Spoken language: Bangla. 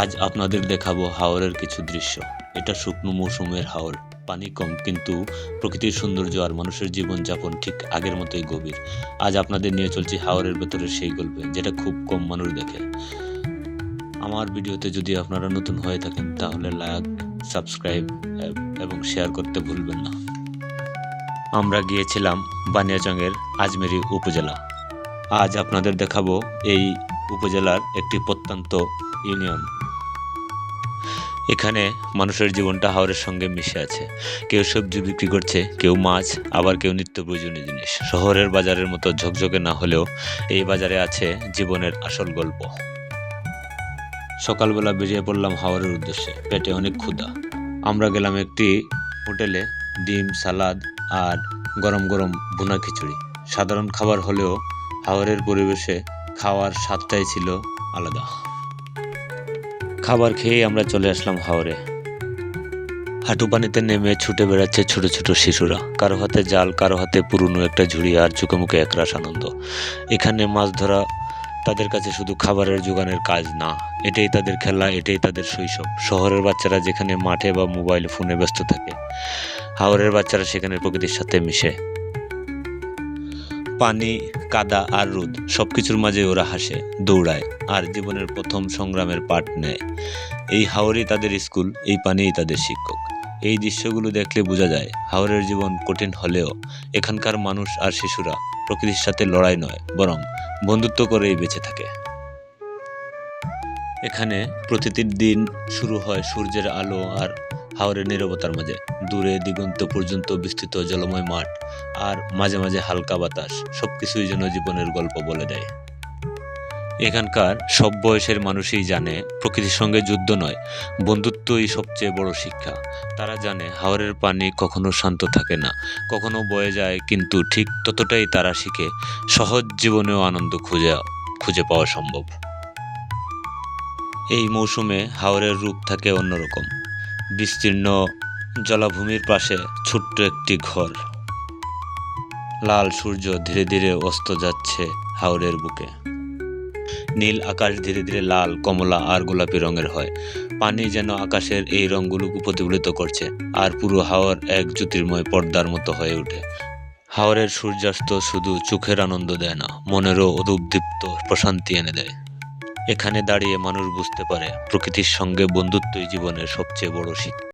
আজ আপনাদের দেখাবো হাওরের কিছু দৃশ্য। এটা শুকনো মৌসুমের হাওর, পানি কম কিন্তু প্রকৃতির সৌন্দর্য আর মানুষের জীবনযাপন ঠিক আগের মতোই গভীর। আজ আপনাদের নিয়ে চলছি হাওরের ভেতরে সেই গল্পে, যেটা খুব কম মানুষ দেখে। আমার ভিডিওতে যদি আপনারা নতুন হয়ে থাকেন, তাহলে লাইক, সাবস্ক্রাইব এবং শেয়ার করতে ভুলবেন না। আমরা গিয়েছিলাম বানিয়াচংয়ের আজমেরি উপজেলা। আজ আপনাদের দেখাবো এই উপজেলার একটি প্রত্যন্ত ইউনিয়ন। এখানে মানুষের জীবনটা হাওরের সঙ্গে মিশে আছে। কেউ সবজি বিক্রি করছে, কেউ মাছ, আবার কেউ নিত্য প্রয়োজনীয় জিনিস। শহরের বাজারের মতো ঝকঝকে না হলেও এই বাজারে আছে জীবনের আসল গল্প। সকালবেলা বেরিয়ে পড়লাম হাওরের উদ্দেশ্যে। পেটে অনেক ক্ষুধা। আমরা গেলাম একটি হোটেলে ডিম, সালাদ আর গরম গরম ভুনা খিচুড়ি। সাধারণ খাবার হলেও হাওরের পরিবেশে খাওয়ার স্বাদটাই ছিল আলাদা। খাবার খেয়েই আমরা চলে আসলাম হাওরে। হাঁটু পানিতে নেমে ছুটে বেড়াচ্ছে ছোট ছোট শিশুরা। কারও হাতে জাল, কারও হাতে পুরনো একটা ঝুড়ি আর চোখে মুখে একরাশ আনন্দ। এখানে মাছ ধরা তাদের কাছে শুধু খাবারের যোগানের কাজ না, এটাই তাদের খেলা, এটাই তাদের শৈশব। শহরের বাচ্চারা যেখানে মাঠে বা মোবাইল ফোনে ব্যস্ত থাকে, হাওরের বাচ্চারা সেখানে প্রকৃতির সাথে মিশে। পানি, কাদা আর রোদ সবকিছুর মাঝে ওরা হাসে, দৌড়ায় আর জীবনের প্রথম সংগ্রামের পাঠ নেয়। এই হাওরই তাদের স্কুল, এই পানিই তাদের শিক্ষক। এই দৃশ্যগুলো দেখলে বোঝা যায় হাওরের জীবন কঠিন হলেও এখানকার মানুষ আর শিশুরা প্রকৃতির সাথে লড়াই নয়, বরং বন্ধুত্ব করেই বেঁচে থাকে। এখানে প্রতিটি দিন শুরু হয় সূর্যের আলো আর হাওরের নীরবতার মাঝে, দূরে দিগন্ত পর্যন্ত বিস্তৃত জলময় মাঠ আর মাঝে মাঝে হালকা বাতাস, সবকিছুই যেন জীবনের গল্প বলে দেয়। এখানকার সব বয়সের মানুষই জানে, প্রকৃতির সঙ্গে যুদ্ধ নয়, বন্ধুত্বই সবচেয়ে বড় শিক্ষা। তারা জানে হাওরের পানি কখনো শান্ত থাকে না, কখনো বয়ে যায়, কিন্তু ঠিক ততটাই তারা শিখে, সহজ জীবনেও আনন্দ খুঁজে খুঁজে পাওয়া সম্ভব। এই মৌসুমে হাওরের রূপ থাকে অন্যরকম। বিস্তীর্ণ জলাভূমির পাশে ছোট্ট একটি ঘর। লাল সূর্য ধীরে ধীরে অস্ত যাচ্ছে হাওরের বুকে। নীল আকাশ ধীরে ধীরে লাল, কমলা আর গোলাপি রঙের হয়। পানি যেন আকাশের এই রঙগুলোকে প্রতিফলিত করছে আর পুরো হাওর এক জ্যোতির্ময় পর্দার মতো হয়ে ওঠে। হাওরের সূর্যাস্ত শুধু চোখের আনন্দ দেয় না, মনেরও অদুপদীপ্ত প্রশান্তি এনে দেয়। এখানে দাঁড়িয়ে মানুষ বুঝতে পারে প্রকৃতির সঙ্গে বন্ধুত্বই জীবনের সবচেয়ে বড় শিক্ষা